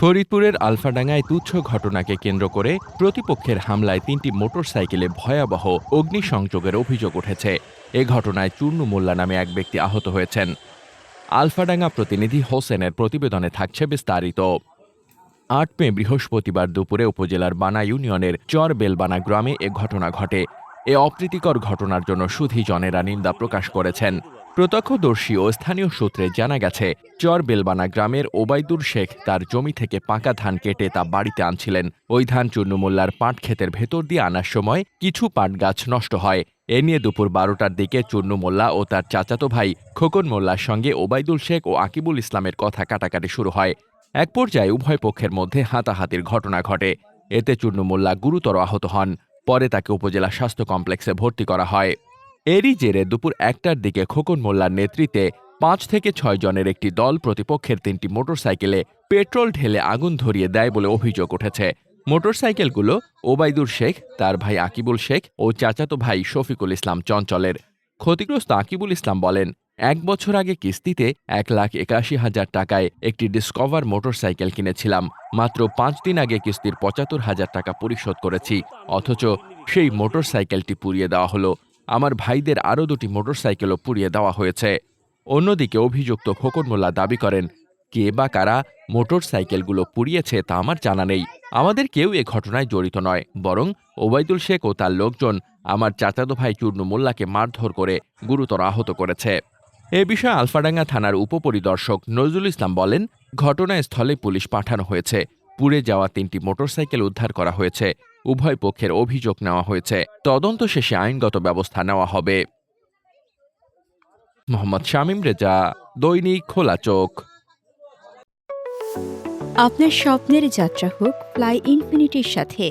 ফরিদপুরের আলফাডাঙ্গায় তুচ্ছ ঘটনাকে কেন্দ্র করে প্রতিপক্ষের হামলায় তিনটি মোটরসাইকেলে ভয়াবহ অগ্নিসংযোগের অভিযোগ উঠেছে। এ ঘটনায় চূর্ণ মোল্লা নামে এক ব্যক্তি আহত হয়েছেন। আলফাডাঙ্গা প্রতিনিধি হোসেনের প্রতিবেদনে থাকছে বিস্তারিত। আট মে বৃহস্পতিবার দুপুরে উপজেলার বানা ইউনিয়নের চর বেলবানা গ্রামে এ ঘটনা ঘটে। এ অপ্রীতিকর ঘটনার জন্য সুধীজনেরা নিন্দা প্রকাশ করেছেন। প্রত্যক্ষদর্শী ও স্থানীয় সূত্রে জানা গেছে, চর বেলবানা গ্রামের ওবায়দুর শেখ তার জমি থেকে পাকা ধান কেটে তা বাড়িতে আনছিলেন। ওই ধান চুন্নুমোল্লার পাট ক্ষেতের ভেতর দিয়ে আনার সময় কিছু পাট গাছ নষ্ট হয়। এ নিয়ে দুপুর বারোটার দিকে চুন্নু মোল্লা ও তার চাচাতো ভাই খোকন মোল্লার সঙ্গে ওবায়দুল শেখ ও আকিবুল ইসলামের কথা কাটাকাটি শুরু হয়। এক পর্যায়ে উভয় পক্ষের মধ্যে হাতাহাতির ঘটনা ঘটে। এতে চুন্নু মোল্লা গুরুতর আহত হন। পরে তাকে উপজেলা স্বাস্থ্য কমপ্লেক্সে ভর্তি করা হয়। এরই জেরে দুপুর একটার দিকে খোকন মোল্লার নেতৃত্বে পাঁচ থেকে ছয় জনের একটি দল প্রতিপক্ষের তিনটি মোটরসাইকেলে পেট্রোল ঢেলে আগুন ধরিয়ে দেয় বলে অভিযোগ উঠেছে। মোটরসাইকেলগুলো ওবায়দুর শেখ, তার ভাই আকিবুল শেখ ও চাচাতো ভাই শফিকুল ইসলাম চঞ্চলের। ক্ষতিগ্রস্ত আকিবুল ইসলাম বলেন, এক বছর আগে কিস্তিতে এক লাখ একাশি হাজার টাকায় একটি ডিসকভার মোটরসাইকেল কিনেছিলাম। মাত্র পাঁচ দিন আগে কিস্তির পঁচাত্তর হাজার টাকা পরিশোধ করেছি। অথচ সেই মোটরসাইকেলটি পুড়িয়ে দেওয়া হলো। আমার ভাইদের আরও দুটি মোটরসাইকেলও পুড়িয়ে দেওয়া হয়েছে। অন্যদিকে অভিযুক্ত খোকন মোল্লা দাবি করেন, কে বা কারা মোটরসাইকেলগুলো পুড়িয়েছে তা আমার জানা নেই। আমাদের কেউ এ ঘটনায় জড়িত নয়, বরং ওবায়দুল শেখ ও তার লোকজন আমার চাচাতো ভাই চূর্ণ মোল্লাকে মারধর করে গুরুতর আহত করেছে। এ বিষয়ে আলফাডাঙ্গা থানার উপপরিদর্শক নজরুল ইসলাম বলেন, ঘটনাস্থলে পুলিশ পাঠানো হয়েছে। পুড়ে যাওয়া তিনটি মোটরসাইকেল উদ্ধার করা হয়েছে। উভয় পক্ষের অভিযোগ নেওয়া হয়েছে। তদন্ত শেষে আইনগত ব্যবস্থা নেওয়া হবে। মোহাম্মদ শামীম রেজা, দৈনিক খোলা চোখ। আপনার স্বপ্নের যাত্রা হোক, ফ্লাই ইনফিনিটির সাথে।